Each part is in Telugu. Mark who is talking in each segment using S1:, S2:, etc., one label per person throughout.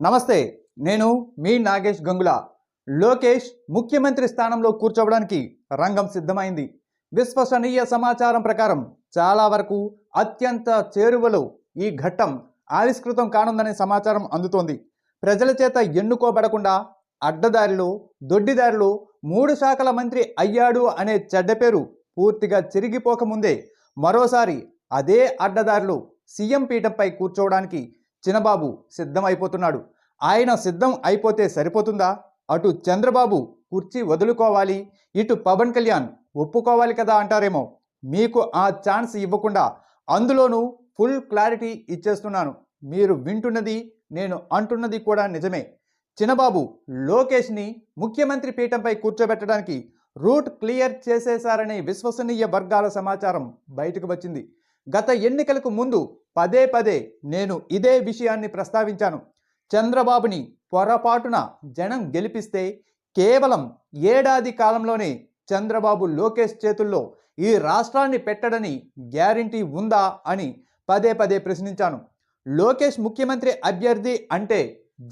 S1: నమస్తే నేను మీ నాగేష్ గంగుల. లోకేష్ ముఖ్యమంత్రి స్థానంలో కూర్చోవడానికి రంగం సిద్ధమైంది. విశ్వసనీయ సమాచారం ప్రకారం చాలా వరకు అత్యంత చేరువలో ఈ ఘట్టం ఆవిష్కృతం కానుందనే సమాచారం అందుతోంది. ప్రజల చేత ఎన్నుకోబడకుండా అడ్డదారిలో దొడ్డిదారిలో మూడు శాఖల మంత్రి అయ్యాడు అనే చెడ్డ పేరు పూర్తిగా చిరిగిపోకముందే మరోసారి అదే అడ్డదారిలో సీఎం పీఠంపై కూర్చోవడానికి చినబాబు అయిపోతున్నాడు ఆయన సిద్ధం అయిపోతే సరిపోతుందా? అటు చంద్రబాబు కుర్చీ వదులుకోవాలి ఇటు పవన్ కళ్యాణ్ ఒప్పుకోవాలి కదా అంటారేమో. మీకు ఆ ఛాన్స్ ఇవ్వకుండా అందులోనూ ఫుల్ క్లారిటీ ఇచ్చేస్తున్నాను. మీరు వింటున్నది నేను అంటున్నది కూడా నిజమే. చినబాబు లోకేష్ని ముఖ్యమంత్రి పీఠంపై కూర్చోబెట్టడానికి రూట్ క్లియర్ చేసేశారనే విశ్వసనీయ వర్గాల సమాచారం బయటకు వచ్చింది. గత ఎన్నికలకు ముందు పదే పదే నేను ఇదే విషయాన్ని ప్రస్తావించాను. చంద్రబాబుని పొరపాటున జనం గెలిపిస్తే కేవలం ఏడాది కాలంలోనే చంద్రబాబు లోకేష్ చేతుల్లో ఈ రాష్ట్రాన్ని పెట్టడని గ్యారంటీ ఉందా అని పదే పదే ప్రశ్నించాను. లోకేష్ ముఖ్యమంత్రి అభ్యర్థి అంటే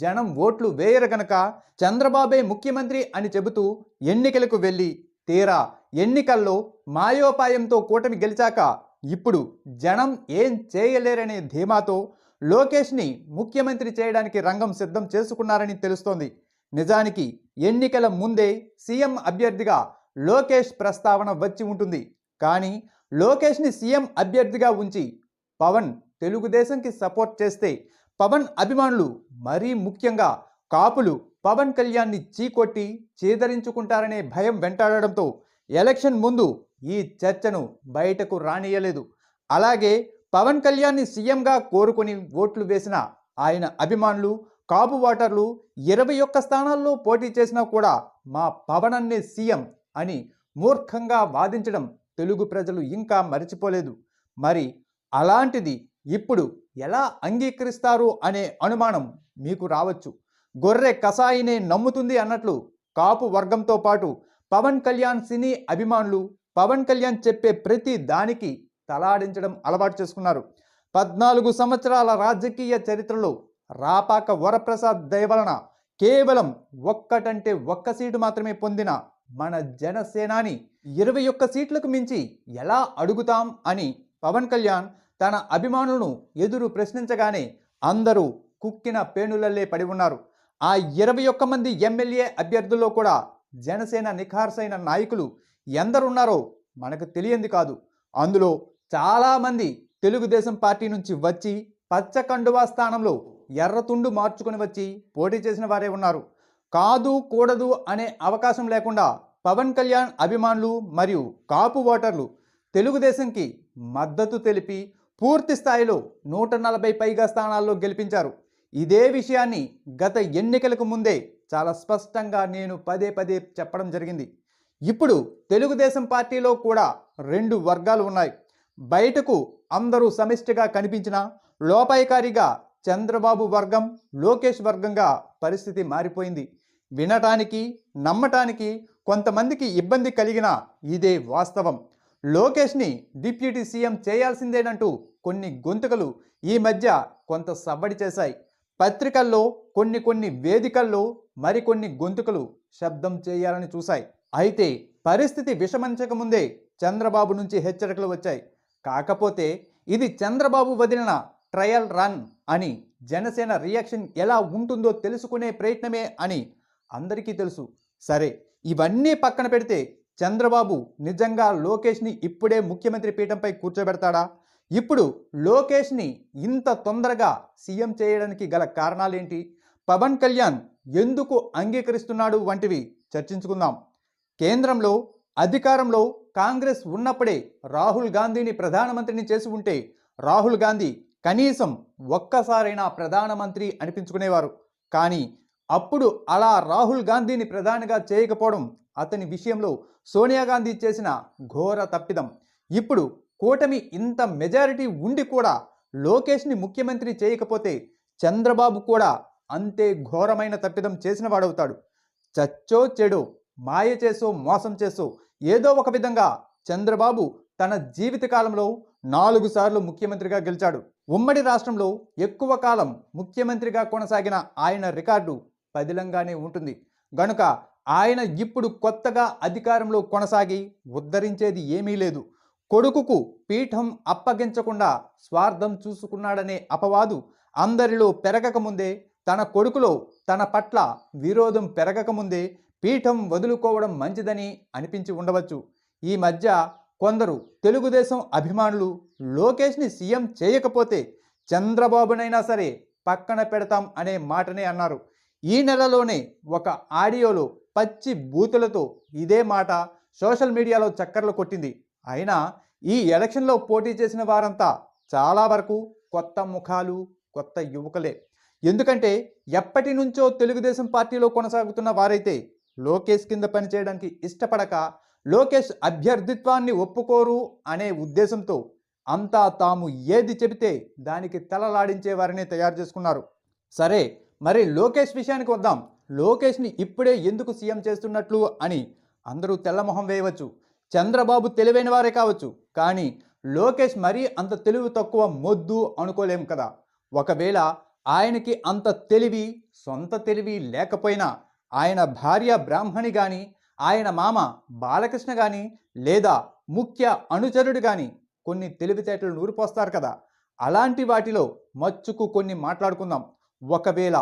S1: జనం ఓట్లు వేయరు గనక చంద్రబాబే ముఖ్యమంత్రి అని చెబుతూ ఎన్నికలకు వెళ్ళి తీరా ఎన్నికల్లో మాయోపాయంతో కూటమి గెలిచాక ఇప్పుడు జనం ఏం చేయలేరనే ధీమాతో లోకేష్ని ముఖ్యమంత్రి చేయడానికి రంగం సిద్ధం చేసుకున్నారని తెలుస్తోంది. నిజానికి ఎన్నికల ముందే సీఎం అభ్యర్థిగా లోకేష్ ప్రస్తావన వచ్చి ఉంటుంది. కానీ లోకేష్ని సీఎం అభ్యర్థిగా ఉంచి పవన్ తెలుగుదేశంకి సపోర్ట్ చేస్తే పవన్ అభిమానులు మరీ ముఖ్యంగా కాపులు పవన్ కళ్యాణ్ని చీకొట్టి చేదరించుకుంటారనే భయం వెంటాడడంతో ఎలక్షన్ ముందు ఈ చర్చను బయటకు రానియలేదు. అలాగే పవన్ కళ్యాణ్ని సీఎంగా కోరుకొని ఓట్లు వేసిన ఆయన అభిమానులు కాపు ఓటర్లు ఇరవై ఒక్క స్థానాల్లో పోటీ చేసినా కూడా మా పవన్ అన్నే సీఎం అని మూర్ఖంగా వాదించడం తెలుగు ప్రజలు ఇంకా మరిచిపోలేదు. మరి అలాంటిది ఇప్పుడు ఎలా అంగీకరిస్తారు అనే అనుమానం మీకు రావచ్చు. గొర్రె కసాయినే నమ్ముతుంది అన్నట్లు కాపు వర్గంతో పాటు పవన్ కళ్యాణ్ సినీ అభిమానులు పవన్ కళ్యాణ్ చెప్పే ప్రతి దానికి తలాడించడం అలవాటు చేసుకున్నారు. పద్నాలుగు సంవత్సరాల రాజకీయ చరిత్రలో రాపాక వరప్రసాద్ దయవలన కేవలం ఒక్కటంటే ఒక్క సీటు మాత్రమే పొందిన మన జనసేనాని ఇరవై ఒక్క సీట్లకు మించి ఎలా అడుగుతాం అని పవన్ కళ్యాణ్ తన అభిమానులను ఎదురు ప్రశ్నించగానే అందరూ కుక్కిన పేనులల్లే పడి ఉన్నారు. ఆ ఇరవై ఒక్క మంది ఎమ్మెల్యే అభ్యర్థుల్లో కూడా జనసేన నిఖార్సైన నాయకులు ఎందరున్నారో మనకు తెలియంది కాదు. అందులో చాలామంది తెలుగుదేశం పార్టీ నుంచి వచ్చి పచ్చ కండువా స్థానంలో ఎర్రతుండు మార్చుకొని వచ్చి పోటీ చేసిన వారే ఉన్నారు. కాదు కూడదు అనే అవకాశం లేకుండా పవన్ కళ్యాణ్ అభిమానులు మరియు కాపు ఓటర్లు తెలుగుదేశంకి మద్దతు తెలిపి పూర్తి స్థాయిలో నూట నలభై పైగా స్థానాల్లో గెలిపించారు. ఇదే విషయాన్ని గత ఎన్నికలకు ముందే చాలా స్పష్టంగా నేను పదే పదే చెప్పడం జరిగింది. ఇప్పుడు తెలుగుదేశం పార్టీలో కూడా రెండు వర్గాలు ఉన్నాయి. బయటకు అందరూ సమిష్టిగా కనిపించిన లోపాయికారిగా చంద్రబాబు వర్గం లోకేష్ వర్గంగా పరిస్థితి మారిపోయింది. వినటానికి నమ్మటానికి కొంతమందికి ఇబ్బంది కలిగిన ఇదే వాస్తవం. లోకేష్ని డిప్యూటీ సీఎం చేయాల్సిందేనంటూ కొన్ని గొంతుకలు ఈ మధ్య కొంత సవ్వడి చేశాయి. పత్రికల్లో కొన్ని కొన్ని వేదికల్లో మరికొన్ని గొంతుకలు శబ్దం చేయాలని చూశాయి. అయితే పరిస్థితి విషమించకముందే చంద్రబాబు నుంచి హెచ్చరికలు వచ్చాయి. కాకపోతే ఇది చంద్రబాబు వదిలిన ట్రయల్ రన్ అని జనసేన రియాక్షన్ ఎలా ఉంటుందో తెలుసుకునే ప్రయత్నమే అని అందరికీ తెలుసు. సరే ఇవన్నీ పక్కన పెడితే చంద్రబాబు నిజంగా లోకేష్ని ఇప్పుడే ముఖ్యమంత్రి పీఠంపై కూర్చోబెడతాడా? ఇప్పుడు లోకేష్ని ఇంత తొందరగా సీఎం చేయడానికి గల కారణాలేంటి? పవన్ కళ్యాణ్ ఎందుకు అంగీకరిస్తున్నాడు వంటివి చర్చించుకుందాం. కేంద్రంలో అధికారంలో కాంగ్రెస్ ఉన్నప్పుడే రాహుల్ గాంధీని ప్రధానమంత్రిని చేసి ఉంటే రాహుల్ గాంధీ కనీసం ఒక్కసారైనా ప్రధానమంత్రి అనిపించుకునేవారు. కానీ అప్పుడు అలా రాహుల్ గాంధీని ప్రధానిగా చేయకపోవడం అతని విషయంలో సోనియా గాంధీ చేసిన ఘోర తప్పిదం. ఇప్పుడు కూటమి ఇంత మెజారిటీ ఉండి కూడా లోకేష్ని ముఖ్యమంత్రి చేయకపోతే చంద్రబాబు కూడా అంతే ఘోరమైన తప్పిదం చేసిన వాడవుతాడు. చచ్చో చెడో మాయ చేసో మోసం చేసో ఏదో ఒక విధంగా చంద్రబాబు తన జీవితకాలంలో నాలుగు సార్లు ముఖ్యమంత్రిగా గెలిచాడు. ఉమ్మడి రాష్ట్రంలో ఎక్కువ కాలం ముఖ్యమంత్రిగా కొనసాగిన ఆయన రికార్డు పదిలంగానే ఉంటుంది. గనుక ఆయన ఇప్పుడు కొత్తగా అధికారంలో కొనసాగి ఉద్ధరించేది ఏమీ లేదు. కొడుకుకు పీఠం అప్పగించకుండా స్వార్థం చూసుకున్నాడనే అపవాదు అందరిలో పెరగకముందే తన కొడుకులో తన పట్ల విరోధం పెరగకముందే పీఠం వదులుకోవడం మంచిదని అనిపించి ఉండవచ్చు. ఈ మధ్య కొందరు తెలుగుదేశం అభిమానులు లోకేష్ని సీఎం చేయకపోతే చంద్రబాబునైనా సరే పక్కన పెడతాం అనే మాటనే అన్నారు. ఈ నెలలోనే ఒక ఆడియోలో పచ్చి బూతులతో ఇదే మాట సోషల్ మీడియాలో చక్కర్లు కొట్టింది. అయినా ఈ ఎలక్షన్లో పోటీ చేసిన వారంతా చాలా వరకు కొత్త ముఖాలు కొత్త యువకులే. ఎందుకంటే ఎప్పటి నుంచో తెలుగుదేశం పార్టీలో కొనసాగుతున్న వారైతే లోకేష్ కింద పనిచేయడానికి ఇష్టపడక లోకేష్ అభ్యర్థిత్వాన్ని ఒప్పుకోరు అనే ఉద్దేశంతో అంతా తాము ఏది చెబితే దానికి తలలాడించే వారిని తయారు చేసుకున్నారు. సరే మరి లోకేష్ విషయానికి వద్దాం. లోకేష్ని ఇప్పుడే ఎందుకు సీఎం చేస్తున్నట్లు అని అందరూ తెల్లమొహం వేయవచ్చు. చంద్రబాబు తెలివైన వారే కావచ్చు. కానీ లోకేష్ మరీ అంత తెలివి తక్కువ మొద్దు అనుకోలేం కదా. ఒకవేళ ఆయనకి అంత తెలివి సొంత తెలివి లేకపోయినా ఆయన భార్య బ్రాహ్మణి కానీ ఆయన మామ బాలకృష్ణ కానీ లేదా ముఖ్య అనుచరుడు కానీ కొన్ని తెలివితేటలు నూరిపోస్తారు కదా. అలాంటి వాటిలో మచ్చుకు కొన్ని మాట్లాడుకుందాం. ఒకవేళ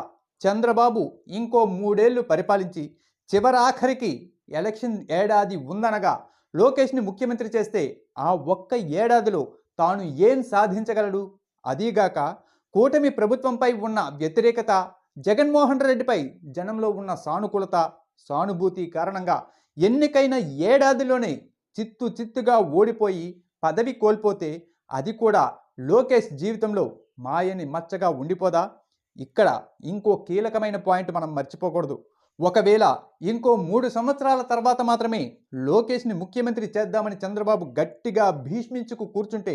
S1: చంద్రబాబు ఇంకో మూడేళ్ళు పరిపాలించి చివరాఖరికి ఎలక్షన్ ఏడాది ఉందనగా లోకేష్ని ముఖ్యమంత్రి చేస్తే ఆ ఒక్క ఏడాదిలో తాను ఏం సాధించగలడు? అదీగాక కూటమి ప్రభుత్వంపై ఉన్న వ్యతిరేకత జగన్మోహన్ రెడ్డిపై జనంలో ఉన్న సానుకూలత సానుభూతి కారణంగా ఎన్నికైన ఏడాదిలోనే చిత్తు చిత్తుగా ఓడిపోయి పదవి కోల్పోతే అది కూడా లోకేష్ జీవితంలో మాయని మచ్చగా ఉండిపోదా? ఇక్కడ ఇంకో కీలకమైన పాయింట్ మనం మర్చిపోకూడదు. ఒకవేళ ఇంకో మూడు సంవత్సరాల తర్వాత మాత్రమే లోకేష్ని ముఖ్యమంత్రి చేద్దామని చంద్రబాబు గట్టిగా భీష్మించుకు కూర్చుంటే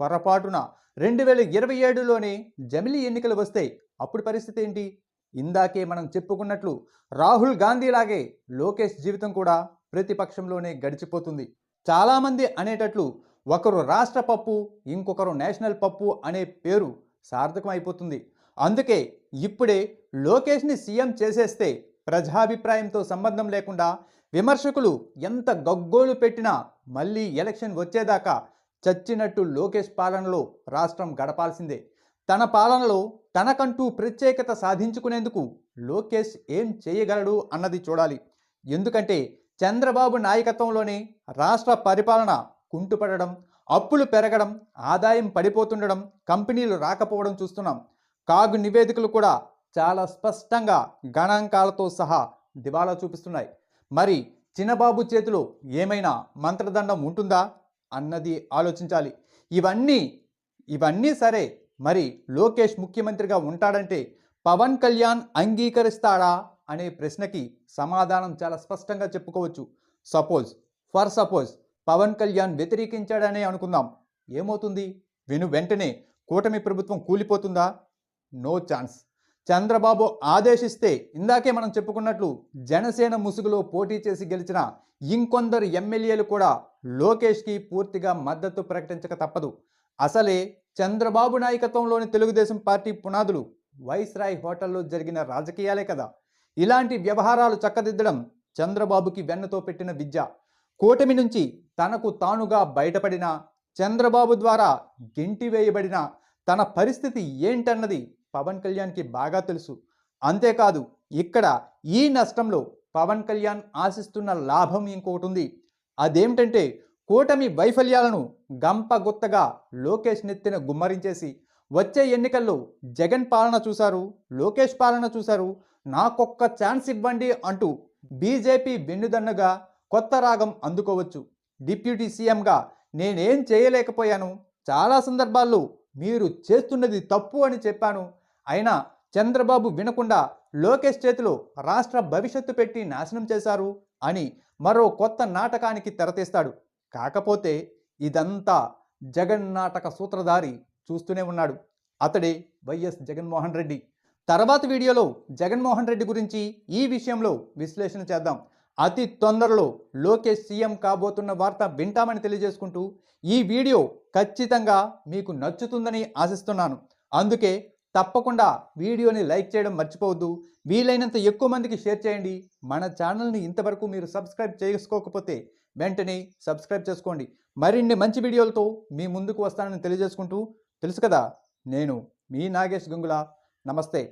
S1: పొరపాటున రెండు వేల ఇరవై ఏడులోనే జమిలీ ఎన్నికలు వస్తే అప్పుడు పరిస్థితి ఏంటి? ఇందాకే మనం చెప్పుకున్నట్లు రాహుల్ గాంధీలాగే లోకేష్ జీవితం కూడా ప్రతిపక్షంలోనే గడిచిపోతుంది. చాలామంది అనేటట్లు ఒకరు రాష్ట్ర పప్పు ఇంకొకరు నేషనల్ పప్పు అనే పేరు సార్థకం అయిపోతుంది అందుకే ఇప్పుడే లోకేష్ని సీఎం చేసేస్తే ప్రజాభిప్రాయంతో సంబంధం లేకుండా విమర్శకులు ఎంత గగ్గోలు పెట్టినా మళ్ళీ ఎలక్షన్ వచ్చేదాకా చచ్చినట్టు లోకేష్ పాలనలో రాష్ట్రం గడపాల్సిందే. తన పాలనలో తనకంటూ ప్రత్యేకత సాధించుకునేందుకు లోకేష్ ఏం చేయగలడు అన్నది చూడాలి. ఎందుకంటే చంద్రబాబు నాయకత్వంలోనే రాష్ట్ర పరిపాలన కుంటుపడడం అప్పులు పెరగడం ఆదాయం పడిపోతుండడం కంపెనీలు రాకపోవడం చూస్తున్నాం. కాగు నివేదికలు కూడా చాలా స్పష్టంగా గణాంకాలతో సహా దివాలా చూపిస్తున్నాయి. మరి చిన్నబాబు చేతిలో ఏమైనా మంత్రదండం ఉంటుందా? అన్నది ఆలోచించాలి. ఇవన్నీ ఇవన్నీ సరే మరి లోకేష్ ముఖ్యమంత్రిగా ఉంటాడంటే పవన్ కళ్యాణ్ అంగీకరిస్తాడా అనే ప్రశ్నకి సమాధానం చాలా స్పష్టంగా చెప్పుకోవచ్చు. Suppose for suppose Pawan Kalyan వ్యతిరేకించాడనే అనుకుందాం. ఏమవుతుంది? విను వెంటనే. కూటమి ప్రభుత్వం కూలిపోతుందా? No chance. చంద్రబాబు ఆదేశిస్తే ఇందాకే మనం చెప్పుకున్నట్లు జనసేన ముసుగులో పోటీ చేసి గెలిచిన ఇంకొందరు ఎమ్మెల్యేలు కూడా లోకేష్కి పూర్తిగా మద్దతు ప్రకటించక తప్పదు. అసలే చంద్రబాబు నాయకత్వంలోని తెలుగుదేశం పార్టీ పునాదులు వైస్రాయ్ హోటల్లో జరిగిన రాజకీయాలే కదా. ఇలాంటి వ్యవహారాలు చక్కదిద్దడం చంద్రబాబుకి వెన్నతో పెట్టిన విద్య. కూటమి నుంచి తనకు తానుగా బయటపడిన చంద్రబాబు ద్వారా గెంటి వేయబడిన తన పరిస్థితి ఏంటన్నది పవన్ కళ్యాణ్కి బాగా తెలుసు. అంతేకాదు ఇక్కడ ఈ నష్టంలో పవన్ కళ్యాణ్ ఆశిస్తున్న లాభం ఇంకొకటి ఉంది. అదేమిటంటే కూటమి వైఫల్యాలను గంపగుత్తగా లోకేష్ నెత్తిన గుమ్మరించేసి వచ్చే ఎన్నికల్లో జగన్ పాలన చూశారు లోకేష్ పాలన చూశారు నాకొక్క ఛాన్స్ ఇవ్వండి అంటూ బీజేపీ వెన్నుదన్నుగా కొత్త రాగం అందుకోవచ్చు. డిప్యూటీ సీఎంగా నేనేం చేయలేకపోయాను. చాలా సందర్భాల్లో మీరు చేస్తున్నది తప్పు అని చెప్పాను. అయినా చంద్రబాబు వినకుండా లోకేష్ చేతిలో రాష్ట్ర భవిష్యత్తు పెట్టి నాశనం చేశారు అని మరో కొత్త నాటకానికి తెరతీస్తాడు. కాకపోతే ఇదంతా జగన్ నాటక సూత్రధారి చూస్తూనే ఉన్నాడు. అతడే వైఎస్ జగన్మోహన్ రెడ్డి. తర్వాత వీడియోలో జగన్మోహన్ రెడ్డి గురించి ఈ విషయంలో విశ్లేషణ చేద్దాం. అతి తొందరలో లోకేష్ సీఎం కాబోతున్న వార్త వింటామని తెలియజేసుకుంటూ ఈ వీడియో ఖచ్చితంగా మీకు నచ్చుతుందని ఆశిస్తున్నాను. అందుకే తప్పకుండా వీడియోని లైక్ చేయడం మర్చిపోవద్దు. వీలైనంత ఎక్కువ మందికి షేర్ చేయండి. మన ఛానల్ని ఇంతవరకు మీరు సబ్స్క్రైబ్ చేసుకోకపోతే వెంటనే సబ్స్క్రైబ్ చేసుకోండి. మరిన్ని మంచి వీడియోలతో మీ ముందుకు వస్తానని తెలియజేసుకుంటూ తెలుసు కదా నేను మీ నాగేష్ గంగుల. నమస్తే.